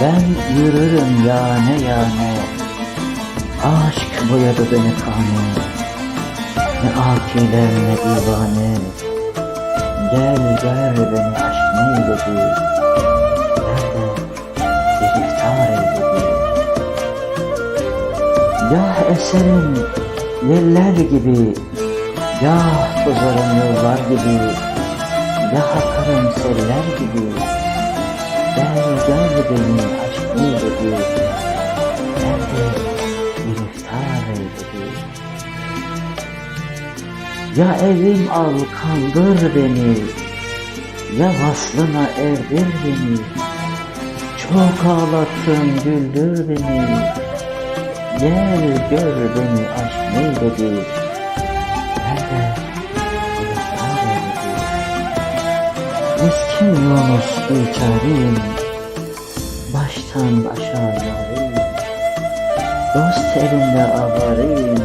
Ben yürürüm yane yane. Aşk boyadı beni kane. Ne akilem ne divane. Gel gel beni aşk neyledi Nerede? Giriftar eyledi Ya eserim yeller gibi Ya tozarım yollar gibi Ya akarım seller gibi. Gel gel beni aşk neyledi Nerede giriftar eyledi Ya evim al kaldır beni. Ya vaslına erdir beni. Çok ağlattın güldür beni. Gel gör beni aşk neyledi Nerede Miskin Yunus biçareyim Baştan aşağı yarayım Dost elinde avarayım